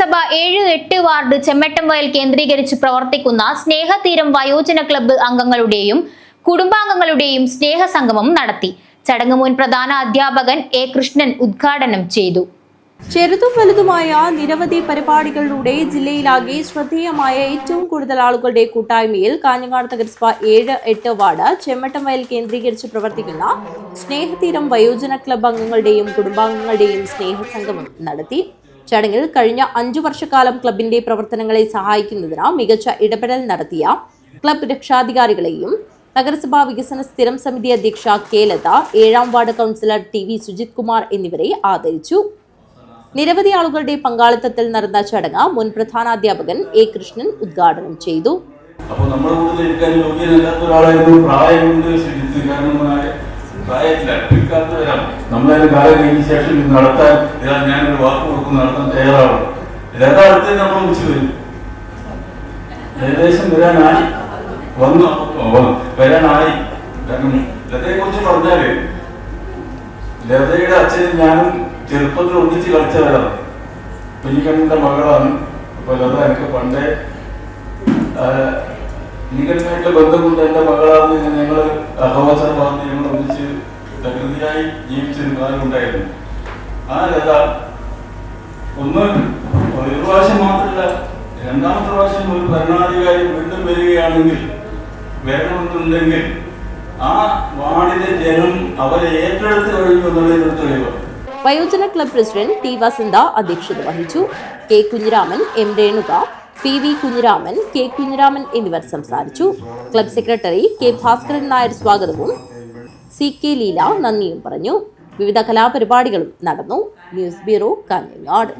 നഗരസഭ ഏഴ് എട്ട് വാർഡ് ചെമ്മട്ടം വയൽ കേന്ദ്രീകരിച്ച് പ്രവർത്തിക്കുന്ന സ്നേഹതീരം വയോജന ക്ലബ്ബ് അംഗങ്ങളുടെയും കുടുംബാംഗങ്ങളുടെയും സ്നേഹസംഗമം നടത്തി. ചടങ്ങ് മുൻ പ്രധാന അധ്യാപകൻ എ കൃഷ്ണൻ ഉദ്ഘാടനം ചെയ്തു. ചെറുതും വലുതുമായ നിരവധി പരിപാടികളിലൂടെ ജില്ലയിലാകെ ശ്രദ്ധേയമായ ഏറ്റവും കൂടുതൽ ആളുകളുടെ കൂട്ടായ്മയിൽ കാഞ്ഞങ്ങാട് നഗരസഭ ഏഴ് എട്ട് വാർഡ് ചെമ്മട്ടം വയൽ കേന്ദ്രീകരിച്ച് പ്രവർത്തിക്കുന്ന സ്നേഹതീരം വയോജന ക്ലബ്ബ് അംഗങ്ങളുടെയും കുടുംബാംഗങ്ങളുടെയും സ്നേഹസംഗമം നടത്തി. ചടങ്ങിൽ കഴിഞ്ഞ അഞ്ചു വർഷക്കാലം ക്ലബിന്റെ പ്രവർത്തനങ്ങളെ സഹായിക്കുന്നതിന് മികച്ച ഇടപെടൽ നടത്തിയ ക്ലബ് രക്ഷാധികാരികളെയും നഗരസഭാ വികസന സ്ഥിരം സമിതി അധ്യക്ഷ കെ ലത ഏഴാം ward councillor T V Sujith Kumar എന്നിവരെ ആദരിച്ചു. നിരവധി ആളുകളുടെ പങ്കാളിത്തത്തിൽ നടന്ന ചടങ്ങ് മുൻ പ്രധാനാധ്യാപകൻ എ കൃഷ്ണൻ ഉദ്ഘാടനം ചെയ്തു. അപ്പോൾ നമ്മുടെ കൂടുതൽ ഇരിക്കാൻ യോഗ്യനല്ലാത്ത ഒരാളായിരുന്നു പ്രായം കൊണ്ട് ശുചിത്വ കാരണമായ പ്രായത്തിൽ അടുപ്പിക്കാത്തവരാണ് നമ്മളതിന് കാലം കഴിഞ്ഞ ശേഷം ഇത് നടത്താൻ ഞാനൊരു വാക്ക് കൊടുക്കുന്ന നടത്താൻ തയ്യാറാവണം. അടുത്ത് നമ്മൾ വിളിച്ചു വരും. ഏകദേശം വരാനായി. വന്നു? വരാനായി. കാരണം ലതയെ കുറിച്ച് പറഞ്ഞാൽ ലതയുടെ അച്ഛനും ഞാനും ചെറുപ്പത്തിൽ ഒന്നിച്ച് കളിച്ചവരാണ് കുഞ്ഞിക്കണ്ണന്റെ മകളാണ്. അപ്പൊ ലത എനിക്ക് പണ്ടേ നിങ്ങളുമായിട്ട് ബന്ധമുണ്ട്. എന്റെ മകളാണ് ഞങ്ങൾ പറഞ്ഞ് ഞങ്ങൾ ഒന്നിച്ച് പ്രകൃതിയായി ജീവിച്ചൊരു കാലം ഉണ്ടായിരുന്നു. ആ ലത ഒന്ന് ഒരു പ്രാവശ്യം മാത്രമല്ല രണ്ടാമത്തെ പ്രാവശ്യം ഒരു ഭരണാധികാരി വീണ്ടും വരികയാണെങ്കിൽ വരണമെന്നുണ്ടെങ്കിൽ ആ വാർഡിലെ ജനം അവരെ ഏറ്റെടുത്ത് കഴിഞ്ഞു എന്നുള്ളതിന് തെളിവ് വയോജന ക്ലബ് പ്രസിഡന്റ് ടി വസന്ത അധ്യക്ഷത വഹിച്ചു. K Kunhiraman M Renuka P V Kunhiraman K Kunhiraman എന്നിവർ സംസാരിച്ചു. Club secretary K Bhaskaran Nair സ്വാഗതവും സി കെ ലീല നന്ദിയും പറഞ്ഞു. വിവിധ കലാപരിപാടികളും നടന്നു. News bureau Kanhangad.